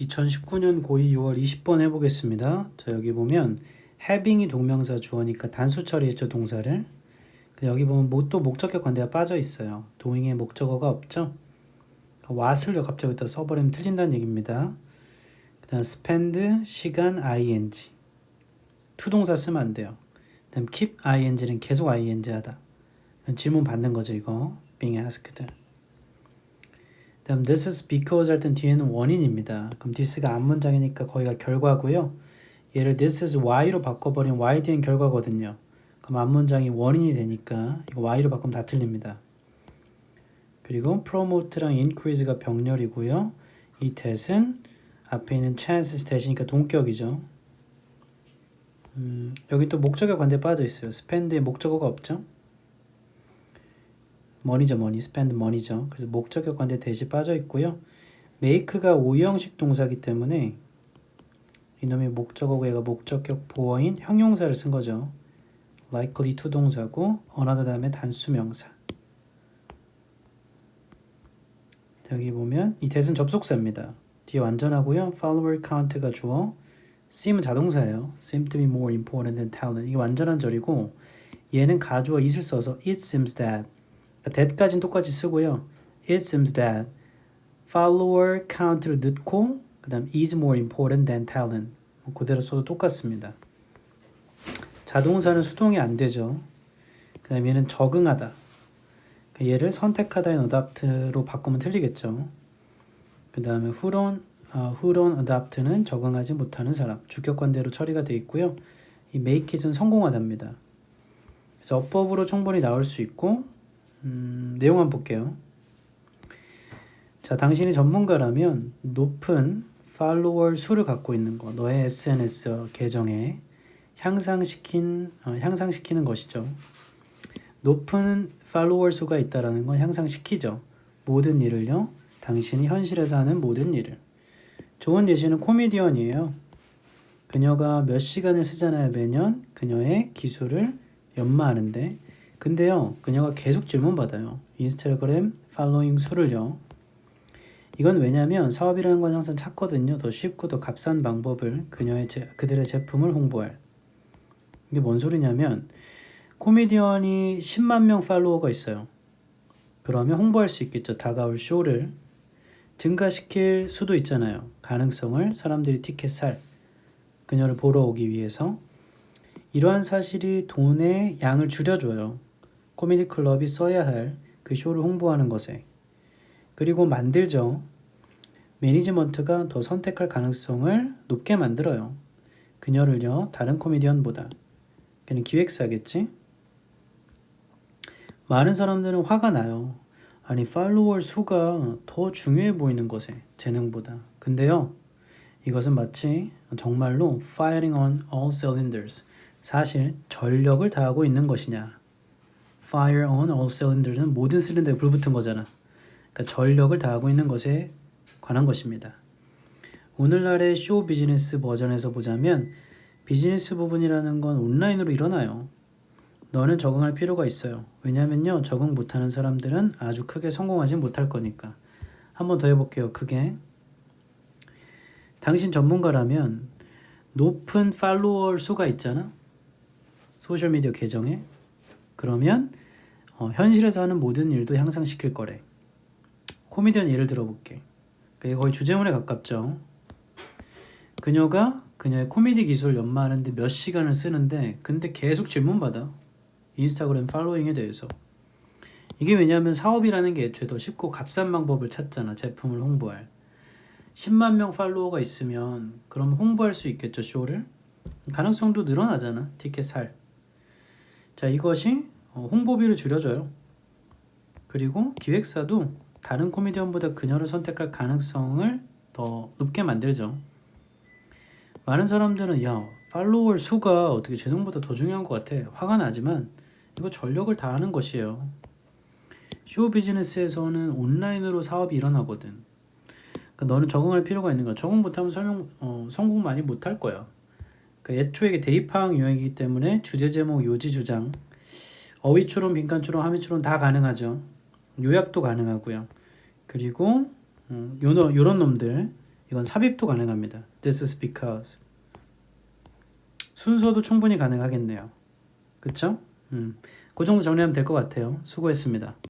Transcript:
2019년 고2 6월 20번 해보겠습니다. 자, 여기 보면 having이 동명사 주어니까 단수 처리했죠, 동사를. 근데 여기 보면 뭐 또 목적격 관대가 빠져 있어요. doing에 목적어가 없죠. what을 갑자기 여기다 써버리면 틀린다는 얘기입니다. 그 다음 spend, 시간, ing. 투동사 쓰면 안 돼요. 그 다음 keep ing는 계속 ing 하다. 질문 받는 거죠, 이거. being asked. 다음 this is because 할 땐 뒤에는 원인입니다. 그럼 this가 앞문장이니까 거기가 결과고요. 얘를 this is why로 바꿔버리면 why 뒤엔 결과거든요. 그럼 앞문장이 원인이 되니까 이거 why로 바꾸면 다 틀립니다. 그리고 promote랑 increase가 병렬이고요. 이 that은 앞에 있는 chances 대시니까 동격이죠. 음, 여기 또 목적어 관대 빠져 있어요. spend에 목적어가 없죠. Money죠, money. spend money죠. 그래서 목적격 관대 대시 빠져 있고요. make가 오형식 동사기 때문에 이놈이 목적어고 얘가 목적격 보어인 형용사를 쓴 거죠. likely to 동사고 another 다음에 단수명사. 여기 보면 이 대은 접속사입니다. 뒤에 완전하고요. follower count가 주어 seem은 자동사예요. seem to be more important than talent. 이게 완전한 절이고 얘는 가주어 is을 써서 it seems that that까지는 똑같이 쓰고요. it seems that follower count를 넣고 그 다음 is more important than talent 뭐 그대로 써도 똑같습니다. 자동사는 수동이 안 되죠. 그 다음 얘는 적응하다. 그러니까 얘를 선택하다인 adapt로 바꾸면 틀리겠죠. 그 다음에 후론, 아, 후론 adapt는 적응하지 못하는 사람. 주격관대로 처리가 돼 있고요. 이 it은 성공하답니다. 그래서 어법으로 충분히 나올 수 있고 음, 내용 한번 볼게요. 자, 당신이 전문가라면 높은 팔로워 수를 갖고 있는 거, 너의 SNS 계정에 향상시킨 어, 향상시키는 것이죠. 높은 팔로워 수가 있다라는 건 향상시키죠. 모든 일을요. 당신이 현실에서 하는 모든 일을. 좋은 예시는 코미디언이에요. 그녀가 몇 시간을 쓰잖아요, 매년. 그녀의 기술을 연마하는데. 근데요, 그녀가 계속 질문받아요. 인스타그램 팔로잉 수를요. 이건 왜냐면 사업이라는 건 항상 찾거든요. 더 쉽고 더 값싼 방법을 그녀의 제, 그들의 제품을 홍보할. 이게 뭔 소리냐면 코미디언이 10만 명 팔로워가 있어요. 그러면 홍보할 수 있겠죠. 다가올 쇼를 증가시킬 수도 있잖아요. 가능성을 사람들이 티켓 살 그녀를 보러 오기 위해서 이러한 사실이 돈의 양을 줄여줘요. 코미디 클럽이 써야 할 그 쇼를 홍보하는 것에 그리고 만들죠. 매니지먼트가 더 선택할 가능성을 높게 만들어요. 그녀를요 다른 코미디언보다 걔는 기획사겠지. 많은 사람들은 화가 나요. 아니 팔로워 수가 더 중요해 보이는 것에 재능보다. 근데요 이것은 마치 정말로 firing on all cylinders 사실 전력을 다하고 있는 것이냐. Fire on all cylinders는 모든 실린더에 불붙은 거잖아. 그러니까 전력을 다하고 있는 것에 관한 것입니다. 오늘날의 쇼 비즈니스 버전에서 보자면 비즈니스 부분이라는 건 온라인으로 일어나요. 너는 적응할 필요가 있어요. 왜냐면요. 적응 못하는 사람들은 아주 크게 성공하지 못할 거니까. 한번 더 해볼게요. 크게. 당신 전문가라면 높은 팔로워 수가 있잖아. 소셜미디어 계정에. 그러면 어, 현실에서 하는 모든 일도 향상시킬 거래. 코미디언 예를 들어볼게. 그게 거의 주제문에 가깝죠. 그녀가 그녀의 코미디 기술을 연마하는데 몇 시간을 쓰는데 근데 계속 질문 받아. 인스타그램 팔로잉에 대해서. 이게 왜냐하면 사업이라는 게 애초에 더 쉽고 값싼 방법을 찾잖아. 제품을 홍보할. 10만 명 팔로워가 있으면 그럼 홍보할 수 있겠죠, 쇼를? 가능성도 늘어나잖아. 티켓 살. 자, 이것이 어, 홍보비를 줄여줘요. 그리고 기획사도 다른 코미디언보다 그녀를 선택할 가능성을 더 높게 만들죠. 많은 사람들은 야 팔로워 수가 어떻게 재능보다 더 중요한 것 같아 화가 나지만 이거 전력을 다하는 것이에요. 쇼 비즈니스에서는 온라인으로 사업이 일어나거든. 그러니까 너는 적응할 필요가 있는 거야. 적응 못하면 설명 어, 성공 많이 못할 거야. 그러니까 애초에 대입파악 유형이기 때문에 주제 제목 요지 주장 어휘 추론 빈칸 추론 함의 추론 다 가능하죠. 요약도 가능하고요. 그리고 음, 요런 요런 놈들 이건 삽입도 가능합니다. This is because. 순서도 충분히 가능하겠네요. 그쵸? 음, 그 정도 정리하면 될 것 같아요. 수고했습니다.